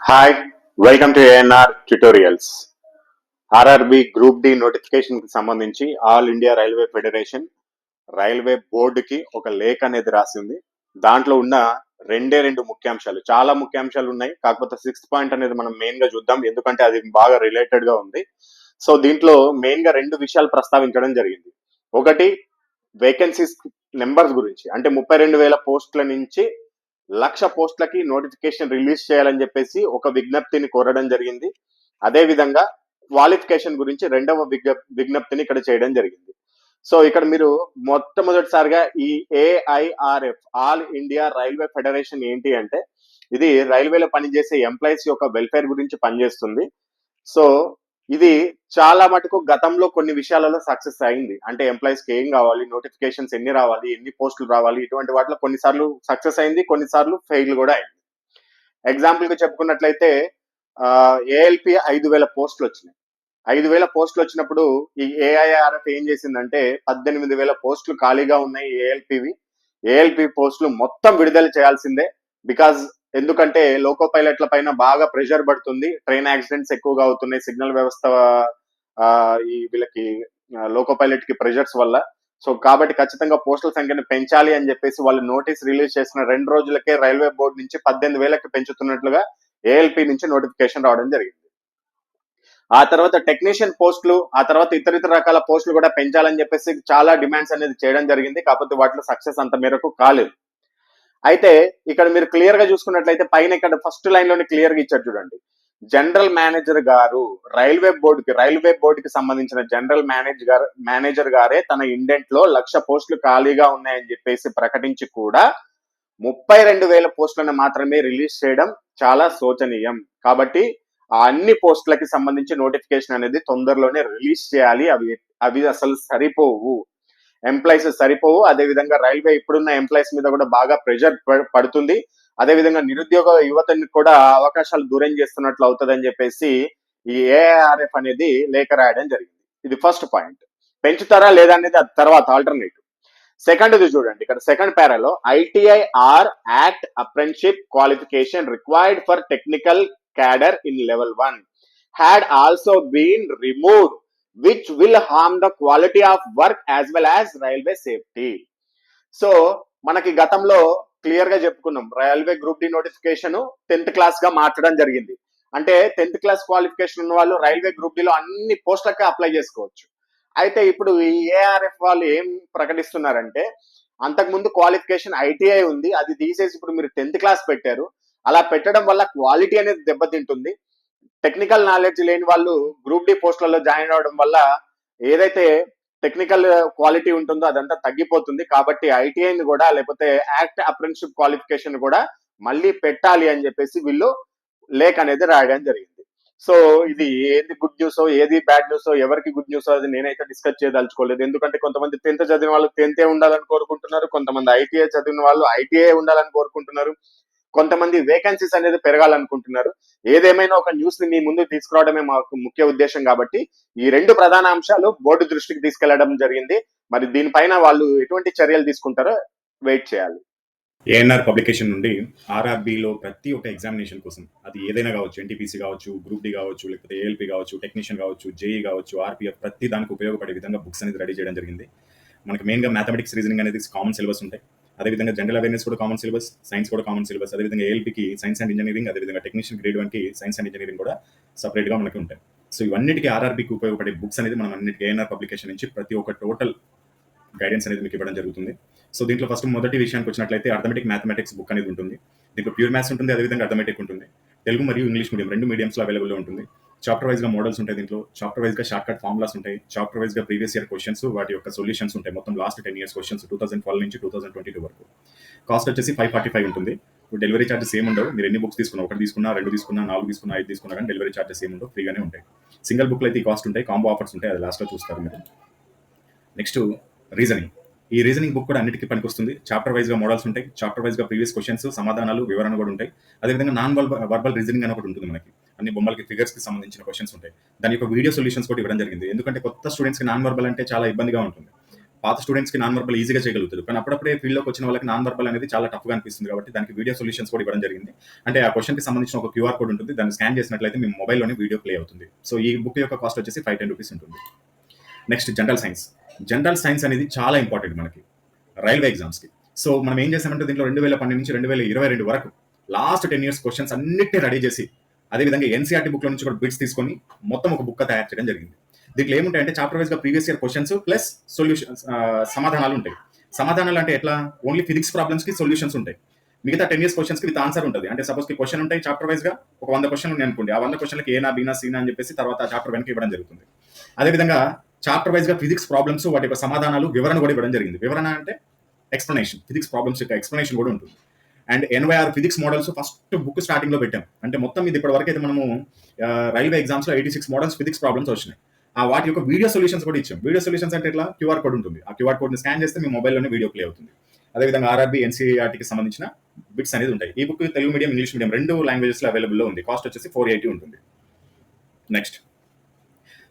Hi welcome to ANR tutorials RRB group D నోటిఫికేషన్కి సంబంధించి all India railway federation railway బోర్డుకి ఒక లేఖ అనేది రాసింది. దాంట్లో ఉన్న రెండే రెండు ముఖ్యాంశాలు. చాలా ముఖ్యాంశాలు ఉన్నాయి. కాకపోతే సిక్స్త్ పాయింట్ అనేది మనం మెయిన్గా చూద్దాం. ఎందుకంటే అది బాగా రిలేటెడ్గా ఉంది. సో దీంట్లో మెయిన్గా రెండు విషయాలు ప్రస్తావించడం జరిగింది. ఒకటి వేకెన్సీస్ నెంబర్స్ గురించి. అంటే ముప్పై రెండు వేల పోస్టుల నుంచి లక్ష పోస్టులకి నోటిఫికేషన్ రిలీజ్ చేయాలని చెప్పేసి ఒక విజ్ఞప్తిని కోరడం జరిగింది. అదే విధంగా క్వాలిఫికేషన్ గురించి రెండవ విజ్ఞప్తిని ఇక్కడ చేయడం జరిగింది. సో ఇక్కడ మీరు మొట్టమొదటిసారిగా ఈ AIRF all India railway federation ఏంటి అంటే ఇది రైల్వేలో పనిచేసే ఎంప్లాయీస్ యొక్క వెల్ఫేర్ గురించి పనిచేస్తుంది. సో ఇది చాలా మటుకు గతంలో కొన్ని విషయాలలో సక్సెస్ అయింది. అంటే ఎంప్లాయీస్కి ఏం కావాలి నోటిఫికేషన్స్ ఎన్ని రావాలి ఎన్ని పోస్టులు రావాలి ఇటువంటి వాటిలో కొన్నిసార్లు సక్సెస్ అయింది కొన్నిసార్లు ఫెయిల్ కూడా అయింది. ఎగ్జాంపుల్గా చెప్పుకున్నట్లయితే ఏఎల్పి ఐదు వేల పోస్టులు వచ్చినాయి. ఐదు వేల పోస్టులు వచ్చినప్పుడు ఈ ఏఐఆర్ఎఫ్ ఏం చేసిందంటే పద్దెనిమిది వేల పోస్టులు ఖాళీగా ఉన్నాయి ఏఎల్పివి. ఏఎల్పి పోస్టులు మొత్తం విడుదల చేయాల్సిందే బికాజ్ ఎందుకంటే లోకో పైలట్ల పైన బాగా ప్రెషర్ పడుతుంది. ట్రైన్ యాక్సిడెంట్స్ ఎక్కువగా అవుతున్నాయి. సిగ్నల్ వ్యవస్థ ఈ వీళ్ళకి లోకో పైలట్కి ప్రెషర్స్ వల్ల. సో కాబట్టి ఖచ్చితంగా పోస్టుల సంఖ్యను పెంచాలి అని చెప్పేసి వాళ్ళు నోటీస్ రిలీజ్ చేసిన రెండు రోజులకే రైల్వే బోర్డు నుంచి పద్దెనిమిది వేలకి పెంచుతున్నట్లుగా ఏఎల్పి నుంచి నోటిఫికేషన్ రావడం జరిగింది. ఆ తర్వాత టెక్నీషియన్ పోస్టులు ఆ తర్వాత ఇతర ఇతర రకాల పోస్టులు కూడా పెంచాలని చెప్పేసి చాలా డిమాండ్స్ అనేది చేయడం జరిగింది. కాకపోతే వాటిలో సక్సెస్ అంత మేరకు కాలేదు. అయితే ఇక్కడ మీరు క్లియర్గా చూసుకున్నట్లయితే పైన ఇక్కడ ఫస్ట్ లైన్లోని క్లియర్గా ఇచ్చారు చూడండి. జనరల్ మేనేజర్ గారు రైల్వే బోర్డుకి రైల్వే బోర్డుకి సంబంధించిన జనరల్ మేనేజ్ గారు మేనేజర్ గారే తన ఇండెంట్లో లక్ష పోస్టులు ఖాళీగా ఉన్నాయని చెప్పేసి ప్రకటించి కూడా ముప్పై రెండు వేల పోస్టులను మాత్రమే రిలీజ్ చేయడం చాలా శోచనీయం. కాబట్టి ఆ అన్ని పోస్టులకి సంబంధించి నోటిఫికేషన్ అనేది తొందరలోనే రిలీజ్ చేయాలి. అవి అవి అసలు సరిపోవు. ఎంప్లాయీస్ సరిపోవు. అదే విధంగా రైల్వే ఇప్పుడున్న ఎంప్లాయీస్ మీద కూడా బాగా ప్రెషర్ పడుతుంది. అదే విధంగా నిరుద్యోగ యువతని కూడా అవకాశాలు దూరం చేస్తున్నట్లు అవుతుందని చెప్పేసి ఈ ఏఆర్ఎఫ్ అనేది లేఖ రాయడం జరిగింది. ఇది ఫస్ట్ పాయింట్. పెంచుతారా లేదా అనేది అది తర్వాత ఆల్టర్నేటివ్. సెకండ్ ఇది చూడండి. ఇక్కడ second పేరాలో ITI or act apprenticeship qualification required for technical cadre in level one. Had also been removed which will harm the quality of work as well as railway safety so మనకి గతంలో క్లియర్గా చెప్పుకున్నాం. Railway group D notification tenth క్లాస్గా మార్చడం జరిగింది. అంటే tenth class qualification ఉన్న వాళ్ళు రైల్వే గ్రూప్ డిలో అన్ని పోస్టులకి అప్లై చేసుకోవచ్చు. అయితే ఇప్పుడు ఈ ఏఆర్ఎఫ్ వాళ్ళు ఏం ప్రకటిస్తున్నారంటే అంతకుముందు క్వాలిఫికేషన్ ఐటీఐ ఉంది. అది తీసేసి ఇప్పుడు మీరు టెన్త్ క్లాస్ పెట్టారు. అలా పెట్టడం వల్ల క్వాలిటీ అనేది దెబ్బతింటుంది. టెక్నికల్ నాలెడ్జ్ లేని వాళ్ళు గ్రూప్ డి పోస్టులలో జాయిన్ అవడం వల్ల ఏదైతే టెక్నికల్ క్వాలిటీ ఉంటుందో అదంతా తగ్గిపోతుంది. కాబట్టి ఐటీఐని కూడా లేకపోతే యాక్ట్ అప్రెంటిషిప్ క్వాలిఫికేషన్ కూడా మళ్ళీ పెట్టాలి అని చెప్పేసి వీళ్ళు లేఖ అనేది రాయడం జరిగింది. సో ఇది ఏది గుడ్ న్యూస్ ఏది బ్యాడ్ న్యూస్ ఎవరికి గుడ్ న్యూస్ అది నేనైతే డిస్కస్ చేయదలుచుకోలేదు. ఎందుకంటే కొంతమంది టెన్త్ చదివిన వాళ్ళు టెన్తే ఉండాలని కోరుకుంటున్నారు కొంతమంది ఐటీఐ చదివిన వాళ్ళు ఐటీఐ ఉండాలని కోరుకుంటున్నారు. కొంతమంది వేకెన్సీస్ అనేది పెరగాలనుకుంటున్నారు. ఏదేమైనా ఒక న్యూస్ని మీ ముందు తీసుకురావడమే మాకు ముఖ్య ఉద్దేశం కాబట్టి ఈ రెండు ప్రధాన అంశాలు బోర్డు దృష్టికి తీసుకెళ్ళడం జరిగింది. మరి దీనిపైన వాళ్ళు ఎటువంటి చర్యలు తీసుకుంటారో వెయిట్ చేయాలి. ఏఎన్ఆర్ పబ్లికేషన్ నుండి ఆర్ఆర్బిలో ప్రతి ఒక్క ఎగ్జామినేషన్ కోసం అది ఏదైనా కావచ్చు ఎన్టీపీసీ కావచ్చు గ్రూప్ డి కావచ్చు లేకపోతే ఏఎల్పి కావచ్చు టెక్నీషియన్ కావచ్చు జేఈ కావచ్చు ఆర్పిఎఫ్ ప్రతి దానికి ఉపయోగపడే విధంగా బుక్స్ అనేది రెడీ చేయడం జరిగింది. మనకి మెయిన్గా మ్యాథమెటిక్స్ రీజనింగ్ అనేది కామన్ సిలబస్ ఉంటాయి. అదేవిధంగా జనరల్ అవేర్నెస్ కూడా కామన్ సిలబస్ సైన్స్ కూడా కామన్ సిలబస్ అదేవిధంగా ఏఎల్పికి సైన్స్ అండ్ ఇంజనీరింగ్ అదేవిధంగా టెక్నీషియన్ గ్రేడ్ వన్కి సైన్స్ అండ్ ఇంజనీరింగ్ కూడా సపరేట్గా మనకి ఉంటాయి. సో ఇవన్నిటికీ ఆర్ఆర్బికి ఉపయోగపడే బుక్స్ అనేది మనం అన్నిటికీ ఏఎన్ఆర్ పబ్లికేషన్ నుంచి ప్రతి ఒక్క టోటల్ గైడెన్స్ అనేది మీకు ఇవ్వడం జరుగుతుంది. సో దీంట్లో ఫస్ట్ మొదటి విషయానికి వచ్చినట్లయితే అర్థమెటిక్ మ్యాథమెటిక్స్ బుక్ అనేది ఉంటుంది. దీంట్లో ప్యూర్ మ్యాథ్స్ ఉంటుంది అదేవిధంగా అర్థమెటిక్ ఉంటుంది. తెలుగు మరియు ఇంగ్లీష్ మీడియం రెండు మీడియంస్లో అవైలబుల్లో ఉంటుంది. చాప్టర్ వైజ్గా మోడల్స్ ఉంటాయి దీంట్లో. చాప్టర్ వైజ్గా షార్ట్ కట్ ఫార్ములాస్ ఉంటాయి. చాప్టర్ వైజ్గా ప్రీవియస్ ఇయర్ క్వశ్చన్స్ వాటి యొక్క సొల్యూషన్స్ ఉంటాయి. మొత్తం last ten years questions two thousand twelve నుంచి టూ థౌసండ్ ట్వంటీ టూ వరకు. కాస్ట్ వచ్చేసి ఫైవ్ ఫార్టీ ఫైవ్ ఉంటుంది డెలివరీ చార్జెస్ ఏమి ఉండవు. మీరు ఎన్ని బుక్స్ తీసుకున్నా ఒకటి తీసుకున్నా రెండు తీసుకున్నా నాలుగు తీసుకున్నా ఐదు తీసుకున్నా కానీ డెలివరీ చార్జెస్ ఏమి ఉండవు. ఫ్రీగానే ఉంటాయి. సింగిల్ బుక్లో అయితే కాస్ట్ ఉంటాయి. కాంబో ఆఫర్స్ ఉంటాయి. అది లాస్ట్లో చూస్తారు మీరు. నెక్స్ట్ రీజనింగ్ ఈ రీజనింగ్ బుక్ కూడా అన్నిటికీ పనికొస్తుంది చాప్టర్ వైజ్గా మోడల్స్ ఉంటాయి. చాప్టర్ వైజ్గా ప్రీవియస్ క్వశ్చన్స్ సమాధానాలు వివరణ కూడా ఉంటాయి. అదేవిధంగా నాన్ వర్బల్ రీజనింగ్ అని ఒకటి ఉంటుంది మనకి. అన్ని బొమ్మలకి ఫిగర్స్కి సంబంధించిన క్వశ్చన్స్ ఉంటాయి. దాని యొక్క వీడియో సొల్యూషన్స్ కూడా ఇవ్వడం జరిగింది. ఎందుకంటే కొత్త స్టూడెంట్స్కి నాన్ వర్బల్ అంటే చాలా ఇబ్బందిగా ఉంటుంది. పాత స్టూడెంట్స్కి నాన్ వర్బల్ ఈజీగా చేయగలుగుతారు. కానీ అప్పుడప్పుడే ఫీల్డ్లోకి వచ్చిన వాళ్ళకి నాన్ వర్బల్ అనేది చాలా టఫ్గా అనిపిస్తుంది కాబట్టి దానికి వీడియో సొల్యూషన్స్ కూడా ఇవ్వడం జరిగింది. అంటే ఆ క్వశ్చన్కి సంబంధించిన ఒక క్యూఆర్ కోడ్ ఉంటుంది. దాన్ని స్కాన్ చేసినట్లయితే మీ మొబైల్లోనే వీడియో ప్లే అవుతుంది. సో ఈ బుక్ యొక్క కాస్ట్ వచ్చేసి ఫైవ్ టెన్ రూపీస్ ఉంటుంది. Next general science general science అనేది చాలా ఇంపార్టెంట్ మనకి. రైల్వే ఎగ్జామ్స్కి. సో మనం ఏం చేసామంటే దీంట్లో రెండు వేల పన్నెండు నుంచి రెండు వేల ఇరవై రెండు వరకు లాస్ట్ టెన్ ఇయర్స్ క్వశ్చన్స్ అన్నిటిని రెడీ చేసి అదేవిధంగా ఎన్సీఆర్టీ బుక్లో నుంచి కూడా బిట్స్ తీసుకొని మొత్తం ఒక బుక్ తయారు చేయడం జరిగింది. దీంట్లో ఏముంటాయంటే చాప్టర్ వైజ్గా previous year questions plus solutions సమాధానాలు ఉంటాయి. సమాధానాలు అంటే ఎట్లా? ఓన్లీ ఫిజిక్స్ ప్రాబ్లమ్స్కి సొల్యూషన్స్ ఉంటాయి. మిగతా టెన్ ఇయర్స్ క్వశ్చన్స్కి విత్ ఆన్సర్ ఉంటుంది. అంటే సపోజ్కి క్వశ్చన్ ఉంటాయి చాప్టర్ వైజ్గా ఒక వంద క్వశ్చన్ ఉన్నాయి అనుకోండి. ఆ వంద క్వశ్చన్లకి ఏనా బీనా సీనా అని చెప్పేసి తర్వాత ఆ చాప్టర్ వెనక ఇవ్వడం జరుగుతుంది. అదేవిధంగా చాప్టర్ వైజ్గా ఫిజిక్స్ ప్రాబ్లమ్స్ వాటి యొక్క సమాధానాలు వివరణ కూడా ఇవ్వడం జరిగింది. వివరణ అంటే ఎక్స్ప్లెనేషన్ ఫిజిక్స్ ప్రాబ్లమ్స్ యొక్క ఎక్స్ప్లెనేషన్ కూడా ఉంటుంది. అండ్ ఎనభై ఆరు ఫిజిక్స్ మోడల్స్ ఫస్ట్ బుక్ స్టార్టింగ్లో పెట్టాం. అంటే మొత్తం ఇది ఇప్పటి వరకు అయితే మనము రైల్వే ఎగ్జామ్స్లో eighty six models physics problems వచ్చినాయి. ఆ వాటి యొక్క వీడియో సొల్యూషన్స్ కూడా ఇచ్చాం. వీడియో సొల్యూషన్స్ అంటే ఇట్లా క్యూఆర్ కోడ్ ఉంటుంది. ఆ క్యూఆర్ కోడ్ని స్కాన్ చేస్తే మీ మొబైల్లోనే వీడియో ప్లే అవుతుంది. అదేవిధంగా ఆర్ఆర్బీ ఎన్సీఆర్టీకి సంబంధించిన బిట్స్ అనేది ఉంటాయి. ఈ book Telugu medium English medium రెండు లాంగ్వేజెస్లో అవైలబుల్ ఉంది. కాస్ట్ వచ్చేసి ఫోర్ ఎయిటీ ఉంటుంది. Next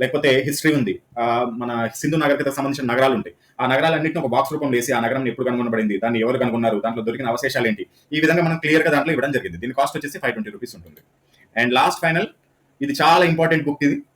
లేకపోతే హిస్టరీ ఉంది. ఆ, మన సింధు నాగరికతకు సంబంధించిన నగరాలు ఉంటాయి ఆ నగరాలన్నింటిని ఒక బాక్స్ రూపంలో వేసి ఆ నగరం ఎప్పుడు కనుగొనబడింది? దాన్ని ఎవరు కనుగొన్నారు? దాంట్లో దొరికిన అవశేషాలు ఏంటి? ఈ విధంగా మనం క్లియర్గా దాంట్లో ఇవ్వడం జరిగింది. దీని కాస్ట్ వచ్చేసి ఫైవ్ ట్వంటీ రూపీస్ ఉంటుంది. అండ్ లాస్ట్ ఫైనల్ ఇది చాలా ఇంపార్టెంట్ బుక్ ఇది.